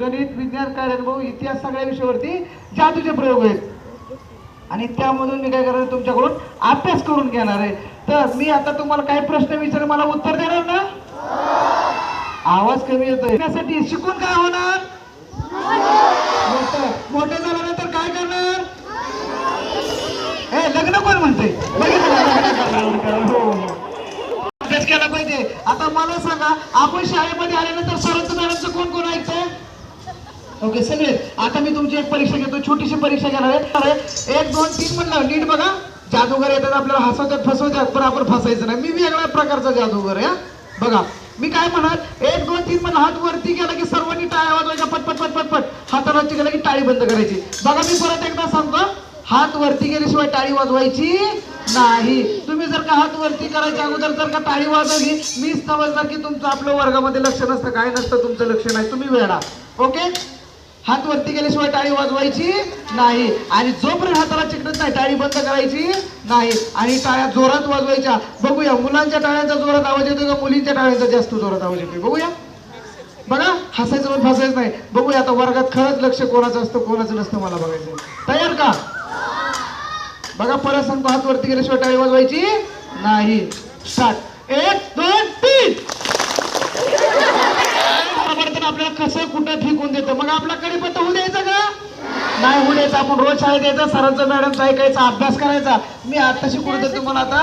गणित विज्ञान कार्यानुभव इतिहास सगळ्या विषयावरती जादूचे प्रयोग आहेत. आणि त्यामधून मी काय करणार तुमच्याकडून अभ्यास करून घेणार आहे. तर मी आता तुम्हाला काही प्रश्न विचार मला उत्तर देणार ना? आवाज कमी येतोय. त्यासाठी शिकून काय होणार? मोठं. झाल्यानंतर काय करणार? हे लग्न कोण म्हणते? हो, हो, अभ्यास केला पाहिजे. आता मला सांगा आपण शाळेमध्ये आल्यानंतर सरंत मॅडमचं कोण कोण ऐकतंय ओके सगळे. आता मी तुमची एक परीक्षा घेतो छोटीशी परीक्षा घेणार आहे. एक दोन तीन म्हणलं नीट बघा. जादूगर येतात आपल्याला हसवतात फसवतात पण आपण फसायचं नाही. मी वेगळ्या प्रकारचा जादूगर आहे हा. बघा मी काय म्हणाल एक दोन तीन म्हणलं हात वरती गेला की सर्वांनी टाळ्या वाजवायच्या पटपट पट पट पट गेला की टाळी बंद करायची. बघा मी परत एकदा सांगतो. हात वरती गेल्याशिवाय टाळी वाजवायची नाही. तुम्ही जर का हात वरती करायच्या अगोदर जर का टाळी वाजवली मीच समजणार की तुमचं आपल्या वर्गामध्ये लक्ष नसतं. काय नसतं तुमचं लक्ष नाही. तुम्ही वेळा ओके हात वरती गेल्याशिवाय टाळी वाजवायची नाही. आणि जोपर्यंत हाताला चिकटत नाही टाळी बंद करायची नाही. आणि टाळ्या जोरात वाजवायच्या. बघूया मुलांच्या टाळ्यांचा जोरात आवाज येतो का मुलींच्या टाळ्यांचा जास्त जोरात आवाज येतोय? बघूया. बघा हसायचं पण फसायचं नाही. बघूया आता वर्गात खरंच लक्ष कोणाचं असतं कोणाचं नसतं मला बघायचं. तयार का? बघा परत सांगतो हात वरती गेल्याशिवाय टाळी वाजवायची नाही. सात एक दोन तीन समर्थन आपल्याला कसं कुठं मग आपला कडीपत्ता होऊ द्यायचा का? नाही होऊ द्यायचा आपण रोज शाळेत यायचा सरांचा मॅडमचा ऐकायचा अभ्यास करायचा. मी आताशी कुठं तुम्हाला आता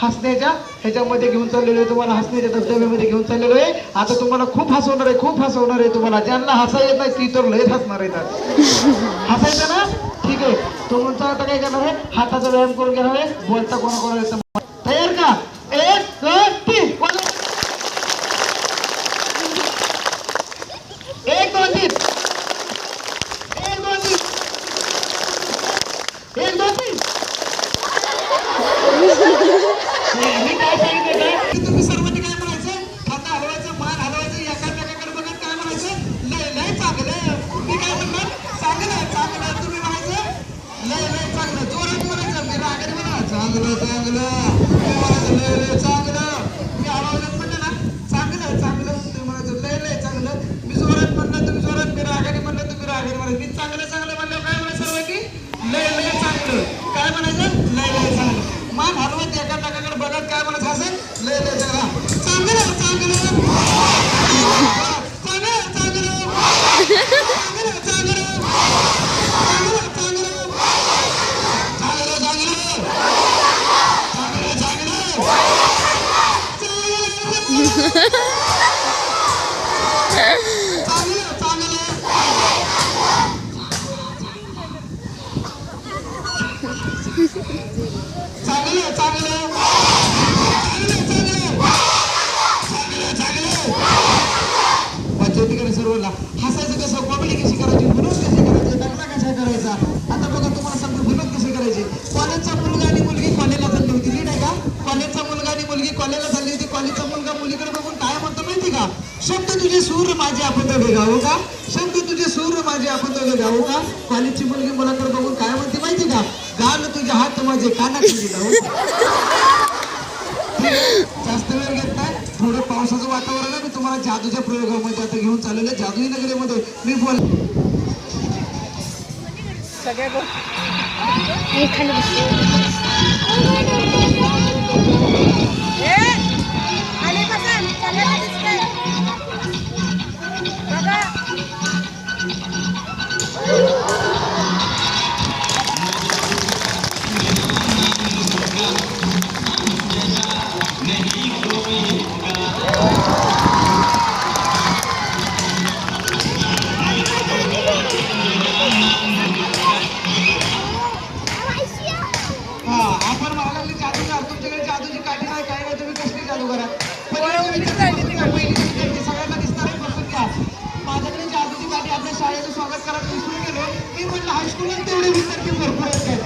हसण्याच्या. ह्याच्यामध्ये घेऊन चाललेलो आहे तुम्हाला हसण्याच्या धबधब्यामध्ये घेऊन चाललेलो आहे. आता तुम्हाला खूप हसवणार आहे खूप हसवणार आहे तुम्हाला. ज्यांना हसा येत नाही ती तर लयच हसणार आहेत. तर हसायचं ना? ठीक आहे. तुमचा आता काय करणार आहे? हाताचा व्यायाम करून घेणार आहे. बोलता कोणाकोणा तयार का? एक दोन तीन वाजवा. एक दोन तीन एक दोन तीन एक दोन तीन मी काय सांगितलं का की तुम्ही सर्वांनी काय म्हणायचं खाता हलवायचं मान हलवायचं एकामेकाकडे बघत काय म्हणायचं लय लय चांगलं मी काय म्हणणार चांगलं चांगलं तुम्ही म्हणायचं लय लय चांगलं जोरात म्हणायचं मी रागाने म्हणा चांगलं चांगलं मी म्हणायचं लय लय चांगलं. मी आवाजात म्हणलं ना चांगलं चांगलं तुम्ही म्हणायचं. लय लय चांगलं. मी जोरात म्हणलं तुम्ही जोरात मी रागाने म्हणलं तुम्ही रागाने म्हणायचं मी चांगलं चांगलं म्हणलं. काय म्हणायचं सर्वांनी? लय लय चांगलं. काय म्हणायचं? लय लय चांगलं. मान हलवत एका टाकाकडे बघत काय म्हणायचं असेल? लय लय चांगला. चांगलं चांगलं. कशी करायची? विनोद कशी करायचे? दंगला कशा करायचा? आता बघा तुम्हाला सांगतो विनोद कसे करायचे? कॉलेजचा मुलगा आणि मुलगी कॉलेजला चालली होती नीट आहे का? कॉलेजचा मुलगा आणि मुलगी कॉलेजला चालली होती. कॉलेजचा मुलगा मुलीकडे बघून काय म्हणतो माहिती का? शब्द तुझे सूर माझे आपण तर गाऊ का? शब्द तुझे सूर माझे आपण तर गाऊ का? कॉलेजची मुलगी मुलाकडे बघून काय म्हणते माहिती का? गाल तुझे हात माझे कानाखाली लावू जास्त वेळ घेत नाही थोडं वातावरण आहे मी तुम्हाला जादूच्या प्रयोगामध्ये आता घेऊन चाललेलं आहे. जादुई नगरीमध्ये मी बोल हे हायस्कूलात तेवढे विद्यार्थी भरपूर असतात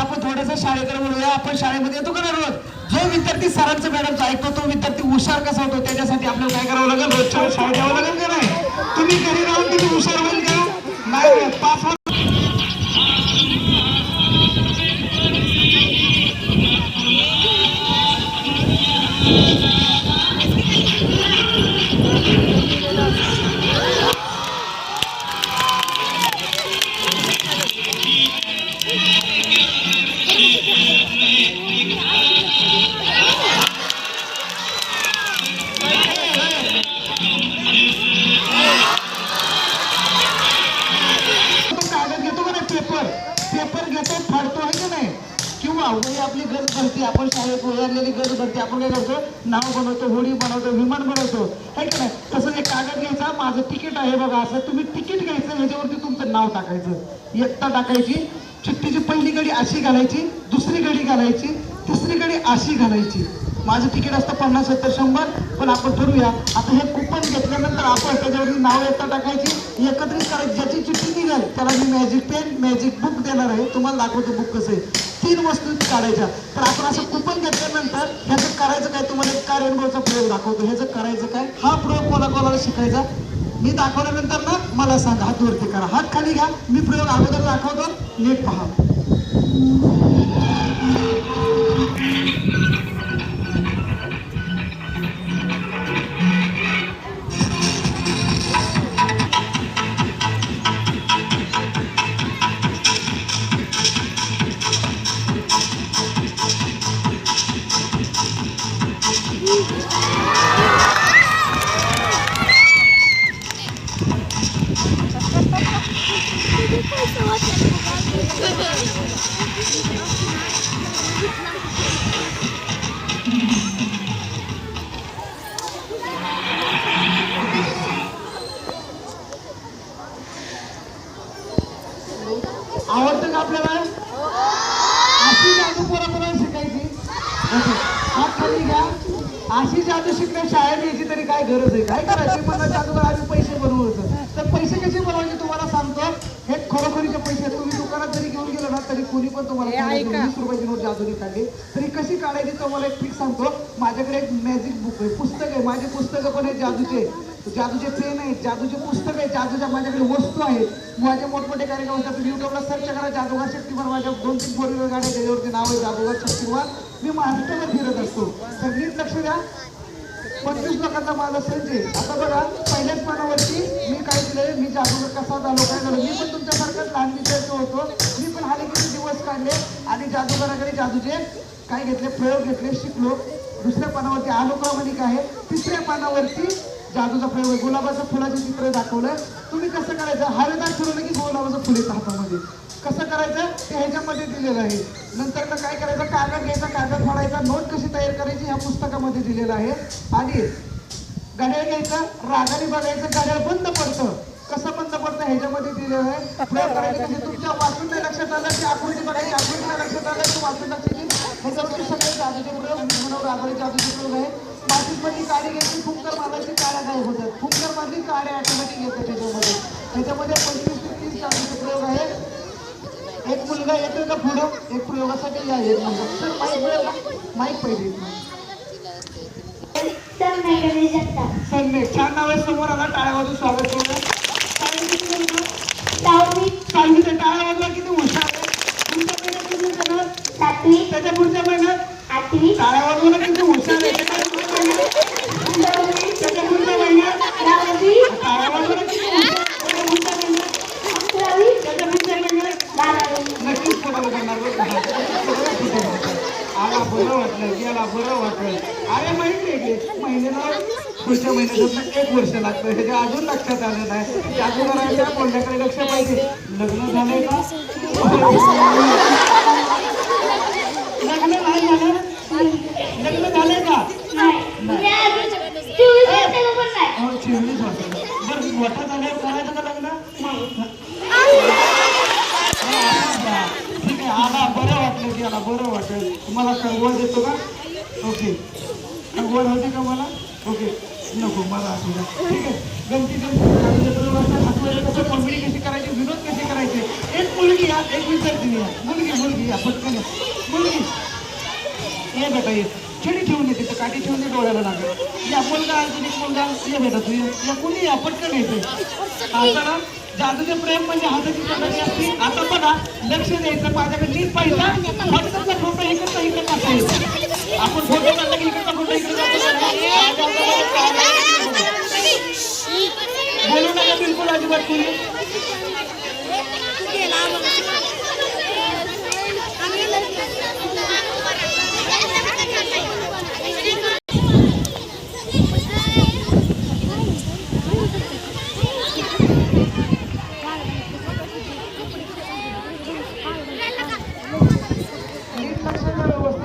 आपण शाळेकडे बोलूया आपण शाळेमध्ये येतो का रोज? जो विद्यार्थी सरांचं मॅडमचं ऐकतो हुशार कसा होतो त्याच्यासाठी आपल्याला काय करावं लागेल? रोजच्या शाळा द्यावं लागेल का नाही? तुम्ही घरी राहून तुम्ही हुशार होईल किंवा आपली गरज भरती आपण शाळेत वयारलेली गरज भरती आपण काय करतो? नाव बनवतो होडी बनवतो विमान बनवतो. आहे की नाही? तसं एक कागद घ्यायचा माझं तिकीट आहे बघा असं तुम्ही तिकीट घ्यायचं ह्याच्यावरती तुमचं नाव टाकायचं. एकता टाकायची चिठ्ठीची पहिली गडी अशी घालायची दुसरी गडी घालायची तिसरी गडी अशी घालायची. माझं तिकीट असतं पन्नास सत्तर शंभर पण आपण ठरवूया. आता हे कुपन घेतल्यानंतर आपण त्याच्यावरती नाव एकता टाकायची एकत्रित करायची. ज्याची चिठ्ठी निघाल त्याला मी मॅजिक पेन मॅजिक बुक देणार आहे. तुम्हाला दाखवतो बुक कसं आहे. तीन वस्तू काढायच्या. तर आपण असं कुपन घेतल्यानंतर ह्याचं करायचं काय? तुम्हाला एक कार्यानुभवचा प्रयोग दाखवतो. ह्याचं करायचं काय? हा प्रयोग कोणा कोणाला शिकायचा? मी दाखवल्यानंतर ना मला सांगा. हात वरती करा. हात खाली घ्या. मी प्रयोग अगोदर दाखवतो. नीट पहा. आवडतं का आपल्याला? अशी जादू परंपरा शिकायची. हात खाली घ्या. अशी जादू शिकण्या शाळेत यायची तरी काय गरज आहे? काय करायची? मला जादूगर आम्ही पैसे बनवत तर पैसे कसे बनवायचे तुम्हाला सांगतो. हे खरोखरीचे पैसे तुम्ही दुकानात जरी घेऊन गेलो ना तरी कोणी पण तुम्हाला वीस रुपयाची नोट जादूने काढली तरी कशी काढायची तुम्हाला एक ट्रिक सांगतो. माझ्याकडे एक मॅजिक बुक आहे पुस्तक आहे. माझे पुस्तकं पण आहेत जादूचे. जादूचे पेन आहेत जादूचे पुस्तक आहे जादूच्या माझ्याकडे वस्तू आहेत. माझे मोठमोठे कार्यक्रम होतात तुम्ही युट्यूबला सर्च करा जादूगार शक्तिमान माझ्या दोन तीन फोर व्हीलर गाड्या त्याच्यावरती नाव आहे जादूगार शक्तिमान. मी महाराष्ट्रावर फिरत असतो. नीट लक्ष द्या. पंचवीस लोकांचा माझा संच आहे. आता बघा पहिल्याच पानावरती मी काय केलंय? मी जादूगर कसा झालो काय झालं मी पण तुमच्यासारखंच लहान विचारतो होतो मी पण हाले किती दिवस काढले आणि जादूगाराकडे जादूचे काय घेतले प्रयोग घेतले शिकलो. दुसऱ्या पानावरती अनुक्रमणिक आहे. तिसऱ्या पानावरती जादूचा प्रयोग आहे. गुलाबाचं फुलाचे चित्र दाखवलं. तुम्ही कसं करायचं? हवेदार ठरवलं की गुलाबाचं फुल येतं हातामध्ये. कसं करायचं? ते ह्याच्यामध्ये दिलेलं आहे. नंतर मग काय करायचं? कागद घ्यायचा कागद फाडायचा नोट कशी तयार करायची ह्या पुस्तकामध्ये दिलेलं आहे. आणि घड्याळ घ्यायचं रागाने बघायचं घड्याळ बंद पडतं. कसं बंद पडतं? ह्याच्यामध्ये आहे प्रयोग करायचे तुमच्या वाचून नाही लक्षात आलं की आकृती बघायची आकृती नाही लक्षात आलं की वाचून लक्षात येईल ह्याच्यावरती सगळे जादूचे प्रयोग म्हणून रागाने जादूचे प्रयोग आहे मातीमध्ये काडी घ्यायची फुंकर मारायची काड्या गायब होतात फुंकर मारली काड्या ऑटोमॅटिक येतात त्याच्यामध्ये त्याच्यामध्ये पंचवीस ते तीस जादूचे प्रयोग आहे. एक मुलगा येतोय का पुढं एक प्रयोगासाठी या एक मुलगा सर माईक मिळेल माईक पाहिजे नाही संजय छान नाव आहे समोर आला टाळ्या वाजून स्वागत वर्ष लागतं. हे जे अजून लक्षात आलं नाही की अगोदरांच्या बोलण्याकडे लक्ष पाहिजे. लग्न झालंय का? लग्न नाही झालं? लग्न झालंय का? चिवली का लग्न आला बरं की आला बरं तुम्हाला कळवळ देतो का ओके कळवळ होते का मला ओके नको मला असू द्या. ठीक आहे? गमती गमती कसं कशी करायची विनोद कसे करायचे? एक मुलगी या एक विद्यार्थी या. मुलगी मुलगी या पटकन मुलगी. ये बेटा ये. छडी ठेवून ये तिथं काठी ठेवून डोळ्याला लागेल. या मुलगा अजून एक मुलगा ये बेटा तू या. कुणी या? पटकन येते. आता ना जादूचे प्रेम म्हणजे हाताची पद्धती असते. आता बघा लक्ष द्यायचं माझ्याकडे. नीट पाहिजे फक्त फोटो इकडचा इकडचा असेल. आपण फोटो काढला की इकडचा फोटो इकडे जातो बोलू नका बिलकुल अजिबात कुणी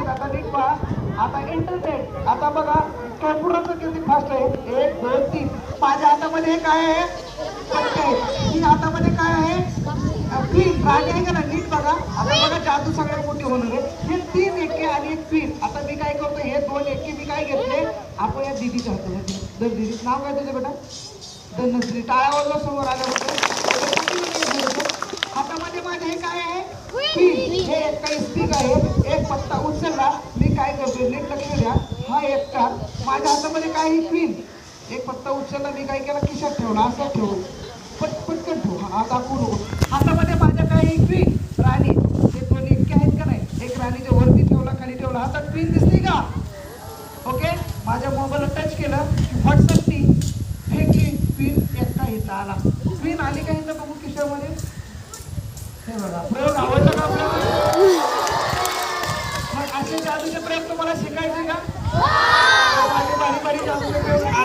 आता इंटरनेट आता बघा कॅम्प्युटरचं किती फास्ट आहे? एक दोन तीन. माझ्या हातामध्ये काय आहे. ही हातामध्ये काय आहे? क्वीन राणी आहे का ना नीट बघा. आता बघा जादू सगळ्यात मोठी होणार आहे. हे तीन एके आणि एक क्वीन आता मी काय करतो हे दोन एके मी काय घेतले? आपण या दिदीच्या हातामध्ये दर दिदी. नाव काय तुझं बेटा? धनश्री. टाळ्यावर समोर आल्याबद्दल हातामध्ये माझे हे काय आहे? हे एक काही स्टिक आहे. एक पत्ता उचलला. मी काय करतो नीट लक्ष द्या. हा एक माझ्या हातामध्ये काय ही क्वीन एक पत्ता उचलला मी काय केला? खिशात ठेवला असं ठेवून पट पटकन ठेवू. हा दाखवू नको हातामध्ये माझ्या काय आहे क्वीन राणी. हे दोन इतके आहेत का नाही? एक राणीच्या वरती ठेवला खाली ठेवला. हातात क्वीन दिसते का? ओके माझ्या मोबाईलला टच केलं की व्हॉट्सअपनी फेकली पिन एकटा इथं आला. पिन आली का इथं बघू खिशामध्ये? हे बघा प्रयोग आवडला का आपल्याला? मग असे जादूचे प्रयोग तुम्हाला शिकायचे का? माझे बारी बारी जादूचे प्रयोग. आराम करू म्हटलं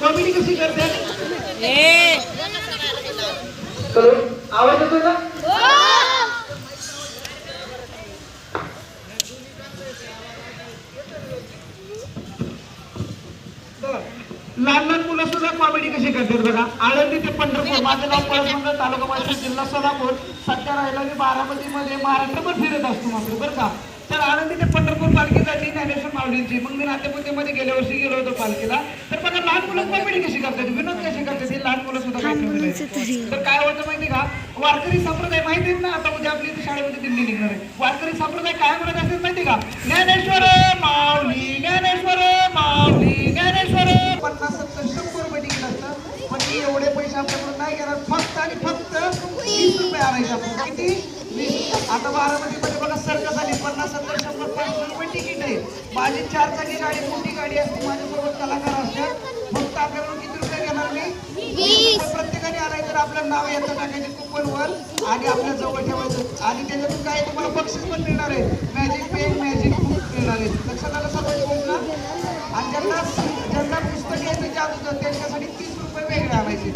कॉमेडी कशी करते हॅलो आवाज येतो का? लहान लहान मुलं सुद्धा कॉमेडी कशी करतात बघा. आळंदी ते पंढरपूर माझं नाव पळसमंगल तालुका माझा जिल्हा सोलापूर. सध्या राहिला मी बारामतीमध्ये. महाराष्ट्रभर फिरत असतो मात्र बरं का? तर आळंदी ते पंढरपूर पालखी जायची ज्ञानेश्वर माऊलींची. मग मी नातेपुतेमध्ये गेल्या वर्षी गेलो होतो पालखीला. तर बघा लहान मुलं कॉमेडी कशी करतात? विनोद कसे करतात? हे लहान मुलं सुद्धा तर. काय होतं माहिती का? वारकरी संप्रदाय माहिती ना? आता उद्या आपली इथे शाळेमध्ये दिंडी निघणार आहे. वारकरी संप्रदाय काय म्हणत असेल माहिती का? ज्ञानेश्वर माऊली ज्ञानेश्वर माऊली ज्ञानेश्वर पन्नास सत्तर शंभर रुपये तिकीट असतं पण एवढे पैसे आपल्याकडून नाही घेणार. फक्त आणि फक्त वीस रुपये आणायचे आपण किती? आता बारामतीमध्ये बघा सर्कस आली. पन्नास सत्तर शंभर पाचशे रुपये तिकीट आहे माझी चार चाकी गाडी मोठी गाडी असते. माझ्यासोबत कलाकार असतात. फक्त आपल्याकडून किती रुपये घेणार मी? प्रत्येकाने आलाय तर आपलं नाव येतं टाकायचे कुपनवर आणि आपल्या जवळ ठेवायचं. आणि त्याच्यातून काय तुम्हाला बक्षीस पण मिळणार आहे. मॅजिक पेन मॅजिक बुक मिळणार आहे. लक्षात आलं सर्व आणि ज्यांना ज्यांना पुस्तक घ्यायचं जादूचं त्यांच्यासाठी तीस रुपये वेगळे आणायचे.